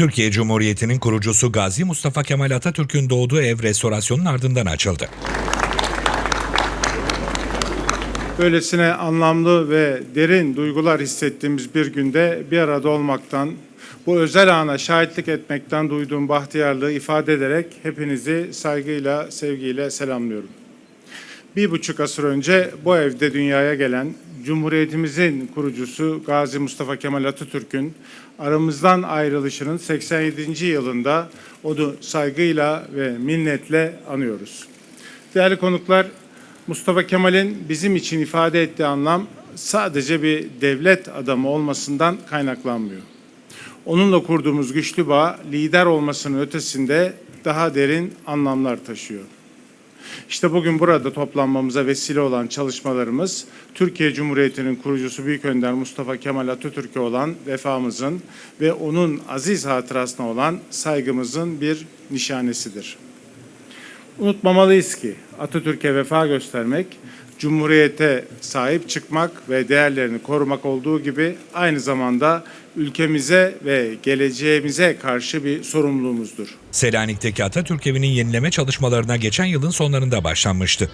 Türkiye Cumhuriyeti'nin kurucusu Gazi Mustafa Kemal Atatürk'ün doğduğu ev restorasyonun ardından açıldı. Böylesine anlamlı ve derin duygular hissettiğimiz bir günde bir arada olmaktan, bu özel ana şahitlik etmekten duyduğum bahtiyarlığı ifade ederek hepinizi saygıyla, sevgiyle selamlıyorum. Bir buçuk asır önce bu evde dünyaya gelen Cumhuriyetimizin kurucusu Gazi Mustafa Kemal Atatürk'ün aramızdan ayrılışının 87. yılında onu saygıyla ve minnetle anıyoruz. Değerli konuklar, Mustafa Kemal'in bizim için ifade ettiği anlam sadece bir devlet adamı olmasından kaynaklanmıyor. Onunla kurduğumuz güçlü bağ lider olmasının ötesinde daha derin anlamlar taşıyor. İşte bugün burada toplanmamıza vesile olan çalışmalarımız Türkiye Cumhuriyeti'nin kurucusu Büyük Önder Mustafa Kemal Atatürk'e olan vefamızın ve onun aziz hatırasına olan saygımızın bir nişanesidir. Unutmamalıyız ki Atatürk'e vefa göstermek, Cumhuriyete sahip çıkmak ve değerlerini korumak olduğu gibi aynı zamanda ülkemize ve geleceğimize karşı bir sorumluluğumuzdur. Selanik'teki Atatürk evinin yenileme çalışmalarına geçen yılın sonlarında başlanmıştı.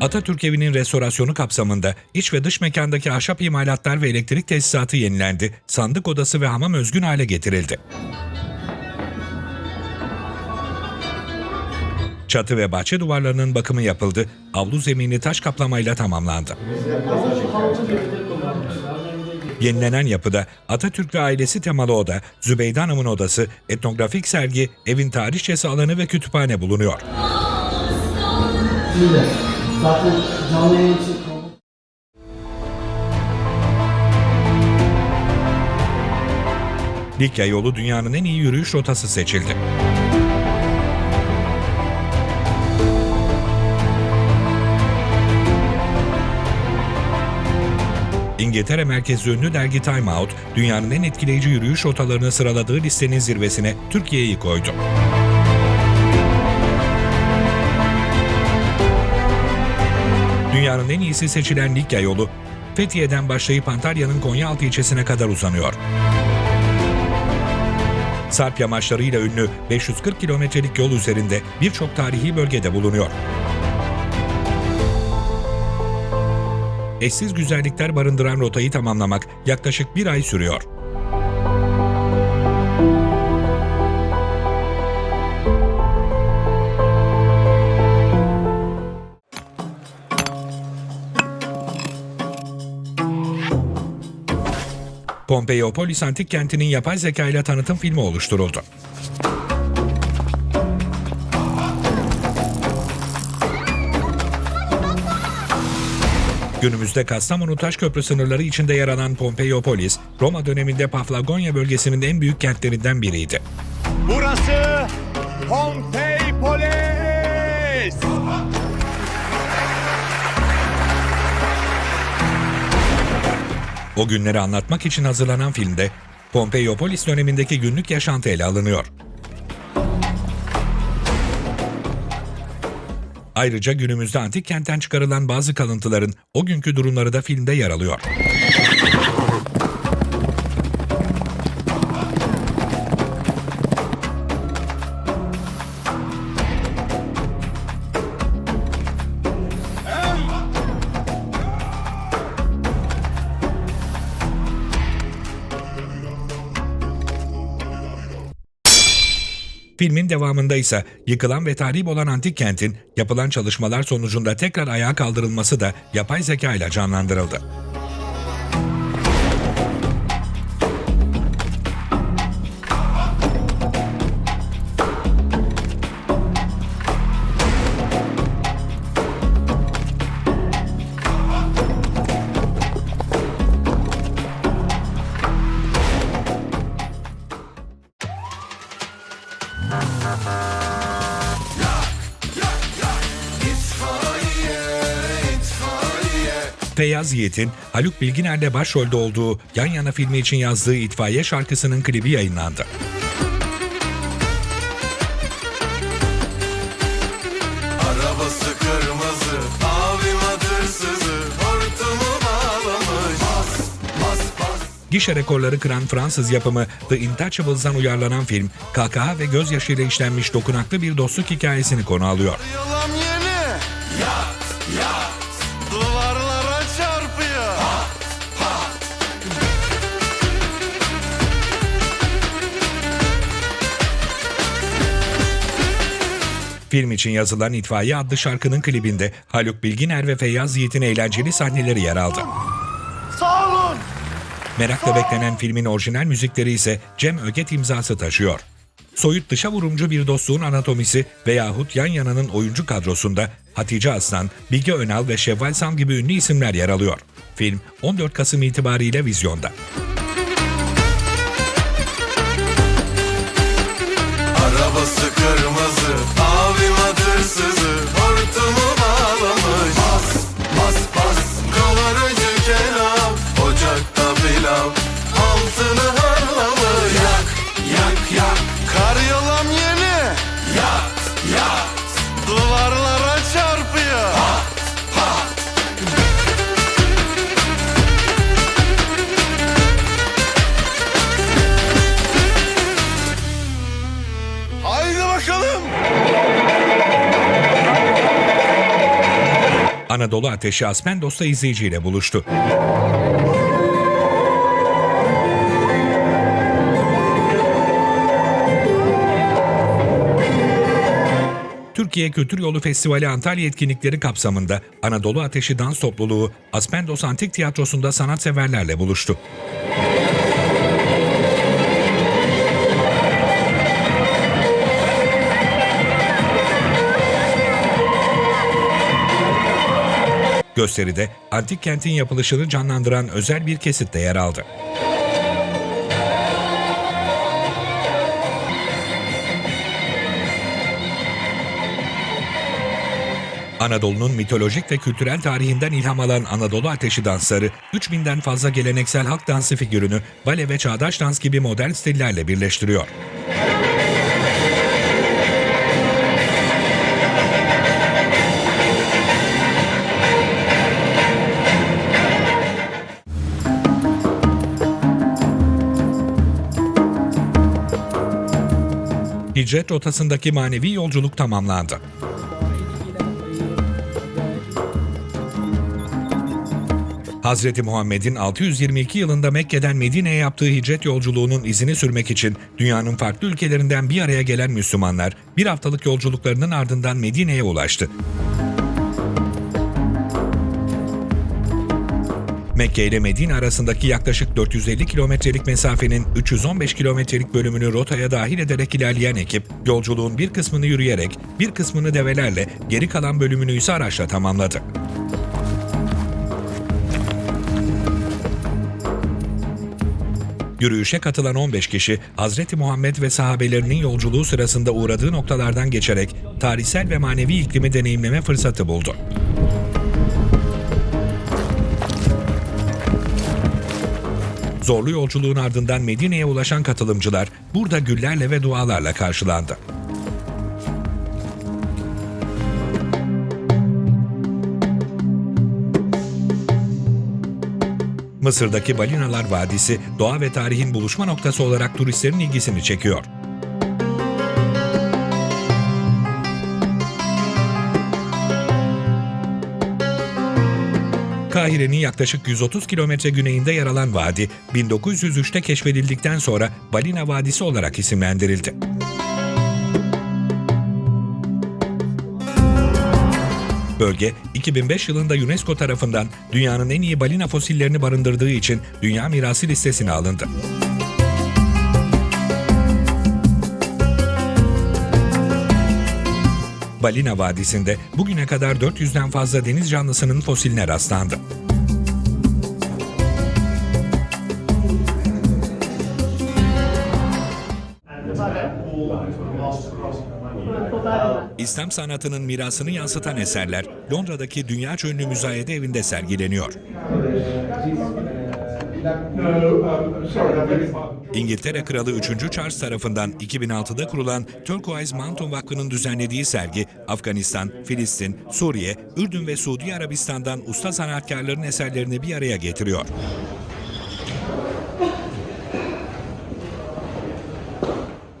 Atatürk evinin restorasyonu kapsamında iç ve dış mekandaki ahşap imalatlar ve elektrik tesisatı yenilendi, sandık odası ve hamam özgün hale getirildi. Çatı ve bahçe duvarlarının bakımı yapıldı, avlu zemini taş kaplamayla tamamlandı. Yenilenen yapıda Atatürk ve ailesi temalı oda, Zübeyde Hanım'ın odası, etnografik sergi, evin tarihçesi alanı ve kütüphane bulunuyor. Likya yolu dünyanın en iyi yürüyüş rotası seçildi. İngiltere merkezli ünlü dergi Time Out, dünyanın en etkileyici yürüyüş rotalarını sıraladığı listenin zirvesine Türkiye'yi koydu. Dünyanın en iyisi seçilen Likya yolu, Fethiye'den başlayıp Antalya'nın Konyaaltı ilçesine kadar uzanıyor. Sarp yamaçlarıyla ünlü 540 kilometrelik yol üzerinde birçok tarihi bölgede bulunuyor. Eşsiz güzellikler barındıran rotayı tamamlamak yaklaşık bir ay sürüyor. Pompeiopolis antik kentinin yapay zeka ile tanıtım filmi oluşturuldu. Günümüzde Kastamonu Taşköprü sınırları içinde yer alan Pompeiopolis, Roma döneminde Paflagonya bölgesinin en büyük kentlerinden biriydi. Burası Pompeipolis. O günleri anlatmak için hazırlanan filmde Pompeiopolis dönemindeki günlük yaşantı ele alınıyor. Ayrıca günümüzde antik kentten çıkarılan bazı kalıntıların o günkü durumları da filmde yer alıyor. Filmin devamında ise yıkılan ve tahrip olan antik kentin yapılan çalışmalar sonucunda tekrar ayağa kaldırılması da yapay zeka ile canlandırıldı. Feyyaz Yiğit'in Haluk Bilginer'le başrolde olduğu Yan Yana filmi için yazdığı İtfaiye şarkısının klibi yayınlandı. Gişe rekorları kıran Fransız yapımı The Intouchables'dan uyarlanan film, kahkaha ve gözyaşıyla işlenmiş dokunaklı bir dostluk hikayesini konu alıyor. Yalan yeni. Yat, yat. Duvarlara çarpıyor. Film için yazılan İtfaiye adlı şarkının klibinde Haluk Bilginer ve Feyyaz Yiğit'in eğlenceli sahneleri yer aldı. Merakla beklenen filmin orijinal müzikleri ise Cem Öget imzası taşıyor. Soyut dışa vurumcu bir dostluğun anatomisi veyahut yan yananın oyuncu kadrosunda Hatice Aslan, Bilge Önal ve Şevval Sam gibi ünlü isimler yer alıyor. Film 14 Kasım itibariyle vizyonda. Arabası kırmızı, abim adırsızı, pilav, altını harlamış. Yak, yak, yak. Kar yolam yeni. Yat, yat. Duvarlara çarpıyor. Haydi bakalım. Anadolu Ateşi Aspendos'ta izleyiciyle buluştu. Türkiye Kültür Yolu Festivali Antalya etkinlikleri kapsamında Anadolu Ateşi Dans Topluluğu Aspendos Antik Tiyatrosu'nda sanatseverlerle buluştu. Gösteride antik kentin yapılışını canlandıran özel bir kesit de yer aldı. Anadolu'nun mitolojik ve kültürel tarihinden ilham alan Anadolu Ateşi dansları, 3000'den fazla geleneksel halk dansı figürünü bale ve çağdaş dans gibi modern stillerle birleştiriyor. Hicret rotasındaki manevi yolculuk tamamlandı. Hazreti Muhammed'in 622 yılında Mekke'den Medine'ye yaptığı hicret yolculuğunun izini sürmek için dünyanın farklı ülkelerinden bir araya gelen Müslümanlar bir haftalık yolculuklarının ardından Medine'ye ulaştı. Mekke ile Medine arasındaki yaklaşık 450 kilometrelik mesafenin 315 kilometrelik bölümünü rotaya dahil ederek ilerleyen ekip, yolculuğun bir kısmını yürüyerek, bir kısmını develerle, geri kalan bölümünü ise araçla tamamladı. Yürüyüşe katılan 15 kişi Hazreti Muhammed ve sahabelerinin yolculuğu sırasında uğradığı noktalardan geçerek tarihsel ve manevi iklimi deneyimleme fırsatı buldu. Zorlu yolculuğun ardından Medine'ye ulaşan katılımcılar burada güllerle ve dualarla karşılandı. Mısır'daki Balinalar Vadisi doğa ve tarihin buluşma noktası olarak turistlerin ilgisini çekiyor. Kahire'nin yaklaşık 130 kilometre güneyinde yer alan vadi, 1903'te keşfedildikten sonra Balina Vadisi olarak isimlendirildi. Bölge, 2005 yılında UNESCO tarafından dünyanın en iyi balina fosillerini barındırdığı için Dünya Mirası listesine alındı. Balina Vadisi'nde bugüne kadar 400'den fazla deniz canlısının fosiline rastlandı. İslam sanatının mirasını yansıtan eserler Londra'daki dünya ünlü müzayede evinde sergileniyor. İngiltere Kralı 3. Charles tarafından 2006'da kurulan Turquoise Mountain Vakfı'nın düzenlediği sergi, Afganistan, Filistin, Suriye, Ürdün ve Suudi Arabistan'dan usta sanatkarların eserlerini bir araya getiriyor.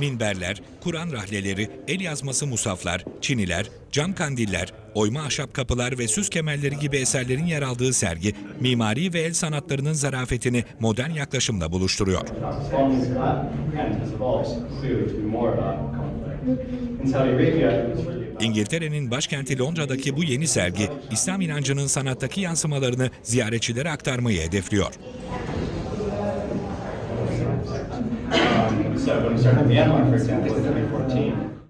Minberler, Kur'an rahleleri, el yazması musaflar, çiniler, cam kandiller, oyma ahşap kapılar ve süs kemerleri gibi eserlerin yer aldığı sergi, mimari ve el sanatlarının zarafetini modern yaklaşımla buluşturuyor. İngiltere'nin başkenti Londra'daki bu yeni sergi, İslam inancının sanattaki yansımalarını ziyaretçilere aktarmayı hedefliyor. Um, so when we started the Myanmar, for example, in 2014,